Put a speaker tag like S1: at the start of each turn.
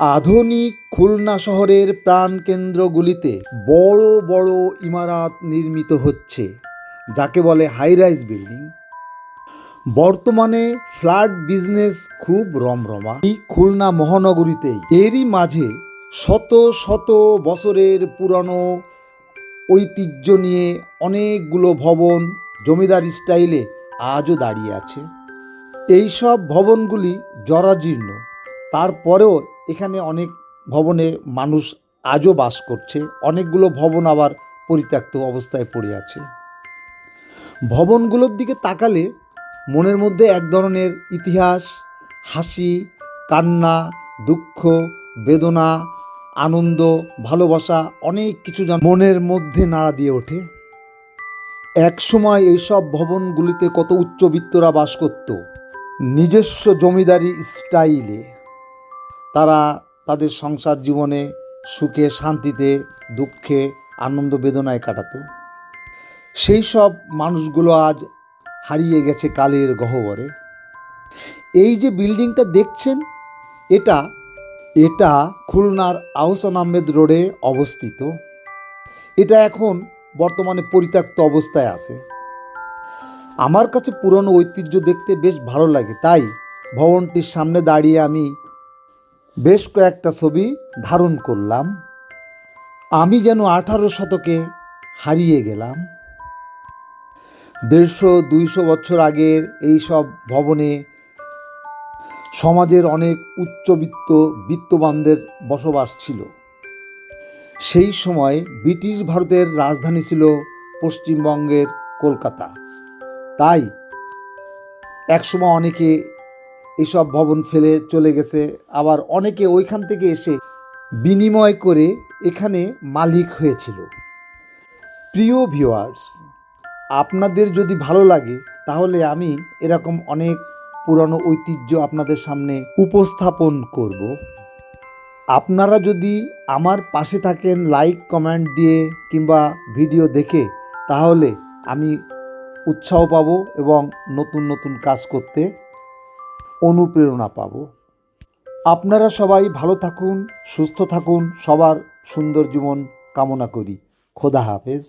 S1: আধুনিক খুলনা শহরের প্রাণকেন্দ্রগুলিতে বড় বড় ইমারত নির্মিত হচ্ছে, যাকে বলে হাইরাইজ বিল্ডিং বর্তমানে ফ্ল্যাট বিজনেস খুব রমরমা। এই খুলনা মহানগরীতেই এরই মাঝে শত শত বছরের পুরানো ঐতিহ্য নিয়ে অনেকগুলো ভবন জমিদার স্টাইলে আজও দাঁড়িয়ে আছে। এই সব ভবনগুলি জরাজীর্ণ, তারপরেও এখানে অনেক ভবনে মানুষ আজও বাস করছে। অনেকগুলো ভবন আবার পরিত্যক্ত অবস্থায় পড়ে আছে। ভবনগুলোর দিকে তাকালে মনের মধ্যে এক ধরনের ইতিহাস, হাসি, কান্না, দুঃখ, বেদনা, আনন্দ, ভালোবাসা, অনেক কিছু মনের মধ্যে নাড়া দিয়ে ওঠে। এক সময় এইসব ভবনগুলিতে কত উচ্চবিত্তরা বাস করত। নিজস্ব জমিদারি স্টাইলে। তারা তাদের সংসার জীবনে সুখে, শান্তিতে, দুঃখে, আনন্দ বেদনায় কাটাতো। সেই সব মানুষগুলো আজ হারিয়ে গেছে কালের গহ্বরে। এই যে বিল্ডিংটা দেখছেন, এটা এটা খুলনার আহসান আহমেদ রোডে অবস্থিত। এটা এখন বর্তমানে পরিত্যক্ত অবস্থায় আছে। আমার কাছে পুরনো ঐতিহ্য দেখতে বেশ ভালো লাগে, তাই ভবনটির সামনে দাঁড়িয়ে আমি বেশ কয়েকটা ছবি ধারণ করলাম। আমি যেন আঠারো শতকে হারিয়ে গেলাম। দেড়শো, দুইশো বছর আগের এই সব ভবনে সমাজের অনেক উচ্চবিত্ত বিত্তবানদের বসবাস ছিল। সেই সময় ব্রিটিশ ভারতের রাজধানী ছিল পশ্চিমবঙ্গের কলকাতা। তাই একসময় অনেকে এইসব ভবন ফেলে চলে গেছে। আবার অনেকে ওইখান থেকে এসে বিনিময় করে এখানে মালিক হয়েছিল। প্রিয় ভিউয়ার্স, আপনাদের যদি ভালো লাগে, তাহলে আমি এরকম অনেক পুরনো ঐতিহ্য আপনাদের সামনে উপস্থাপন করব। আপনারা যদি আমার পাশে থাকেন, লাইক, কমেন্ট দিয়ে কিংবা ভিডিও দেখে, তাহলে আমি উৎসাহ পাব এবং নতুন নতুন কাজ করতে অনুপ্রেরণা পাব। আপনারা সবাই ভালো থাকুন, সুস্থ থাকুন, সবার সুন্দর জীবন কামনা করি। খোদা হাফেজ।